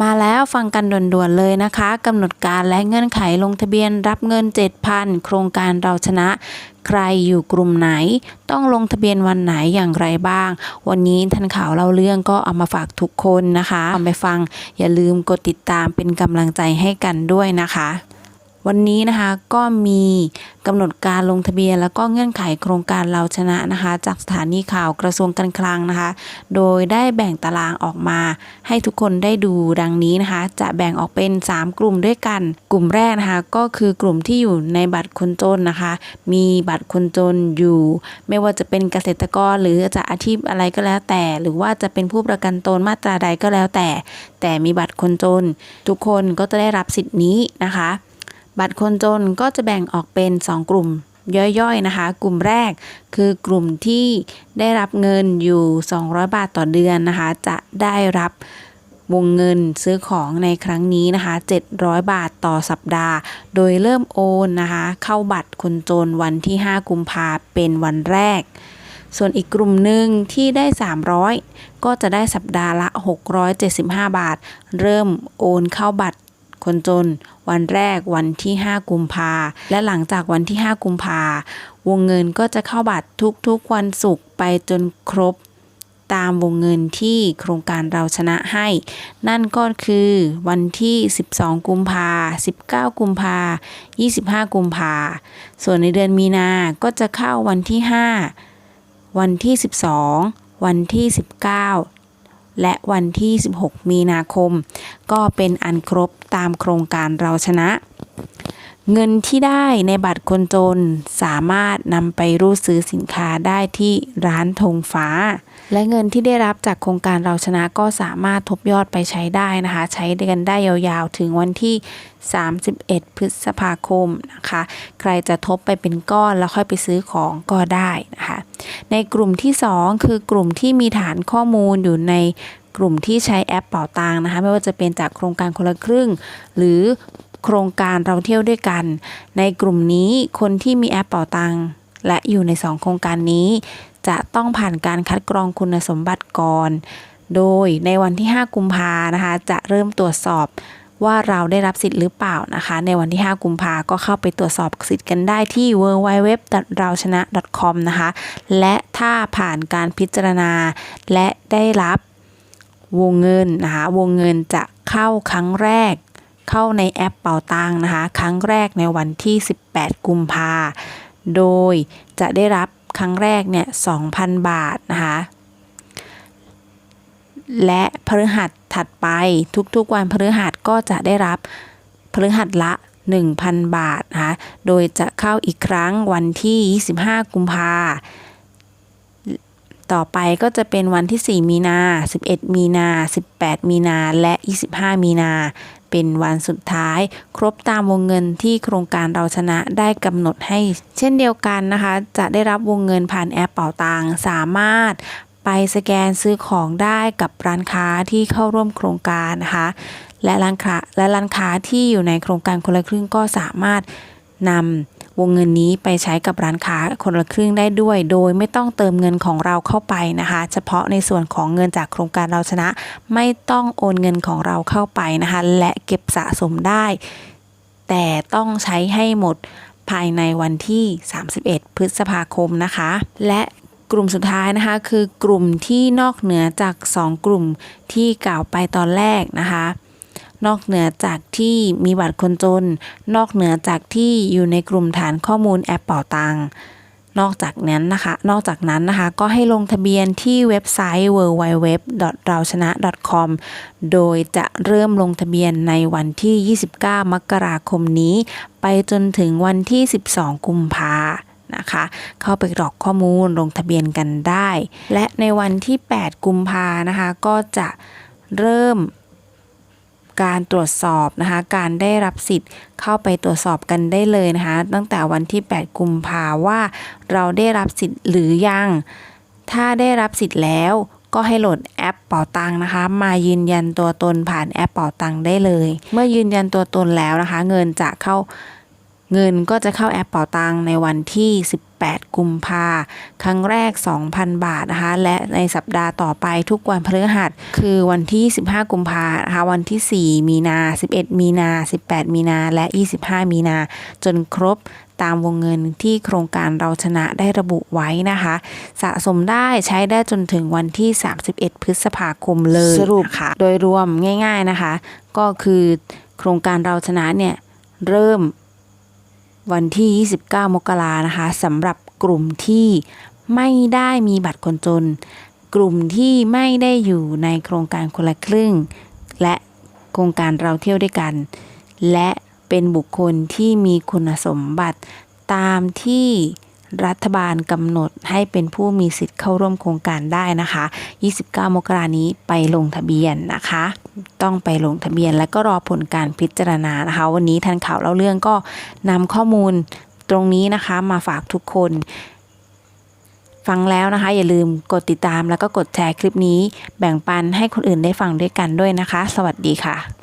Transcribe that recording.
มาแล้วฟังกันด่วนๆเลยนะคะกำหนดการและเงื่อนไขลงทะเบียนรับเงิน 7,000 โครงการเราชนะใครอยู่กลุ่มไหน ต้องลงทะเบียนวันไหนอย่างไรบ้าง วันนี้ทันข่าวเล่าเรื่องก็เอามาฝากทุกคนนะคะเอาไปฟังอย่าลืมกดติดตามเป็นกำลังใจให้กันด้วยนะคะ วันนี้นะคะก็มีกำหนดการลงทะเบียน แล้วก็เงื่อนไขโครงการเราชนะนะคะ จากสถานีข่าวกระทรวงการคลังนะคะ โดยได้แบ่งตารางออกมา ให้ทุกคนได้ดูดังนี้นะคะ จะแบ่งออกเป็น 3 กลุ่มด้วยกัน กลุ่มแรกนะคะก็คือกลุ่มที่อยู่ในบัตรคนจนนะคะ มีบัตรคนจนอยู่ ไม่ว่าจะเป็นเกษตรกรหรือจะอาชีพอะไรก็แล้วแต่ หรือว่าจะเป็นผู้ประกันตนมาตราใดก็แล้วแต่ แต่มีบัตรคนจน ทุกคนก็จะได้รับสิทธินี้นะคะ บัตรคนจนก็จะแบ่งออกเป็น 2 กลุ่มย่อยๆนะคะ กลุ่มแรกคือกลุ่มที่ได้รับเงินอยู่ 200 บาทต่อเดือนนะคะ จะได้รับวงเงินซื้อของในครั้งนี้นะคะ 700 บาทต่อสัปดาห์ โดยเริ่มโอนนะคะ เข้าบัตรคนจนวันที่ 5 กุมภาเป็นวันแรก ส่วนอีกกลุ่มหนึ่งที่ได้ 300 ก็จะได้สัปดาห์ละ 675 บาท เริ่มโอนเข้าบัตร คนจน วันแรกวันที่ 5 กุมภาและหลังจากวันที่ 5 กุมภาวงเงินก็จะเข้าบัตรทุกๆวันศุกร์ไปจนครบตามวงเงินที่โครงการเราชนะให้ นั่นก็คือวันที่ 12 กุมภา19 กุมภา25 กุมภาส่วนในเดือนมีนา ก็จะเข้าวันที่ 5 วันที่ 12 วันที่ 19 และวันที่ 16 มีนาคม ก็เป็นอันครบตามโครงการเราชนะ เงินที่ได้ในบัตรคนจนสามารถนำไปรูดซื้อสินค้าได้ที่ร้านธงฟ้า และเงินที่ได้รับจากโครงการเราชนะก็สามารถทบยอดไปใช้ได้นะคะ ใช้กันได้ยาวๆ ถึงวันที่ 31 พฤษภาคมนะคะ ใครจะทบไปเป็นก้อนแล้วค่อยไปซื้อของก็ได้นะคะ ในกลุ่มที่ 2 คือกลุ่มที่มีฐานข้อมูลอยู่ในกลุ่มที่ใช้แอปเป่าตังนะคะ ไม่ว่าจะเป็นจากโครงการคนละครึ่ง หรือโครงการเราเที่ยวด้วยกัน ในกลุ่มนี้คนที่มีแอปเป่าตังและอยู่ใน 2 โครงการนี้ จะต้องผ่านการคัดกรองคุณสมบัติก่อน โดยในวันที่ 5 กุมภานะคะ จะเริ่มตรวจสอบ ว่าเราได้รับสิทธิ์หรือเปล่านะคะ ในวันที่ 5 กุมภาก็เข้าไปตรวจสอบสิทธิ์กันได้ที่ w w w เราชนะ .com นะคะ และถ้าผ่านการพิจารณา และได้รับวงเงินนะคะ วงเงินจะเข้าครั้งแรกเข้าในแอปเป่าตังนะคะ ครั้งแรกในวันที่ 18 กุมภาโดยจะได้รับครั้งแรกเนี่ย 2,000 บาทนะคะ และพฤหัสถัดไปทุกๆวันพฤหัสก็จะได้รับพฤหัสละ 1,000 บาทนะคะโดยจะเข้าอีกครั้งวันที่ 25 กุมภาต่อไปก็จะเป็นวันที่ 4 มีนา 11 มีนา 18 มีนา และ 25 มีนา เป็นวันสุดท้าย ครบตามวงเงินที่โครงการเราชนะได้กำหนดให้ เช่นเดียวกันนะคะ จะได้รับวงเงินผ่านแอปเป่าตังสามารถ ไปสแกนซื้อของได้กับร้านค้าที่เข้าร่วมโครงการนะคะและร้านค้าและร้านค้าที่อยู่ในโครงการคนละครึ่งก็สามารถนำวงเงินนี้ไปใช้กับร้านค้าคนละครึ่งได้ด้วย โดยไม่ต้องเติมเงินของเราเข้าไปนะคะ เฉพาะในส่วนของเงินจากโครงการเราชนะ ไม่ต้องโอนเงินของเราเข้าไปนะคะ และเก็บสะสมได้ แต่ต้องใช้ให้หมดภายในวันที่ 31 พฤษภาคมนะคะ และ กลุ่มสุดท้ายนะคะ คือกลุ่มที่นอกเหนือจาก 2 กลุ่มที่กล่าวไปตอนแรกนะคะ นอกเหนือจากที่มีบัตรคนจน นอกเหนือจากที่อยู่ในกลุ่มฐานข้อมูลแอปเป่าตังนอกจากนั้นนะคะ นอกจากนั้นนะคะ ก็ให้ลงทะเบียนที่เว็บไซต์ www เราชนะ .com โดยจะเริ่มลงทะเบียนในวันที่ 29 มกราคมนี้ ไปจนถึงวันที่ 12 กุมภา นะคะ เข้าไปกรอกข้อมูลลงทะเบียนกันได้ และในวันที่ 8 กุมภานะคะ ก็จะเริ่มการตรวจสอบนะคะ การได้รับสิทธิ์เข้าไปตรวจสอบกันได้เลยนะคะ ตั้งแต่วันที่ 8 กุมภาว่าเราได้รับสิทธิ์หรือยัง ถ้าได้รับสิทธิ์แล้วก็ให้โหลดแอปเป๋าตังนะคะ มายืนยันตัวตนผ่านแอปเป๋าตังได้เลย เมื่อยืนยันตัวตนแล้วนะคะ เงินจะเข้า เงินก็จะเข้าแอปเป๋าตังในวันที่ 18 กุมภาครั้งแรก 2,000 บาทนะคะ และในสัปดาห์ต่อไปทุกวันพฤหัส คือวันที่ 15 กุมภานะคะ วันที่ 4 มีนา 11 มีนา 18 มีนา และ 25 มีนา จนครบตามวงเงินที่โครงการเราชนะได้ระบุไว้นะคะ สะสมได้ใช้ได้จนถึงวันที่ 31 พฤษภาคมเลยสรุปค่ะ โดยรวมง่าย ๆนะคะ ก็คือโครงการเราชนะเนี่ยเริ่ม วันที่ 29 มกรานะคะสำหรับกลุ่มที่ไม่ได้มีบัตรคนจน กลุ่มที่ไม่ได้อยู่ในโครงการคนละครึ่ง และโครงการเราเที่ยวด้วยกัน และเป็นบุคคลที่มีคุณสมบัติตามที่ รัฐบาลกำหนดให้เป็นผู้มีสิทธิ์เข้าร่วมโครงการได้นะคะ 29 มกรานี้ไปลงทะเบียนนะคะ ต้องไปลงทะเบียนและก็รอผลการพิจารณานะคะ วันนี้ทันข่าวเล่าเรื่องก็นำข้อมูลตรงนี้นะคะมาฝากทุกคน ฟังแล้วนะคะ อย่าลืมกดติดตามแล้วก็กดแชร์คลิปนี้ แบ่งปันให้คนอื่นได้ฟังด้วยกันด้วยนะคะ สวัสดีค่ะ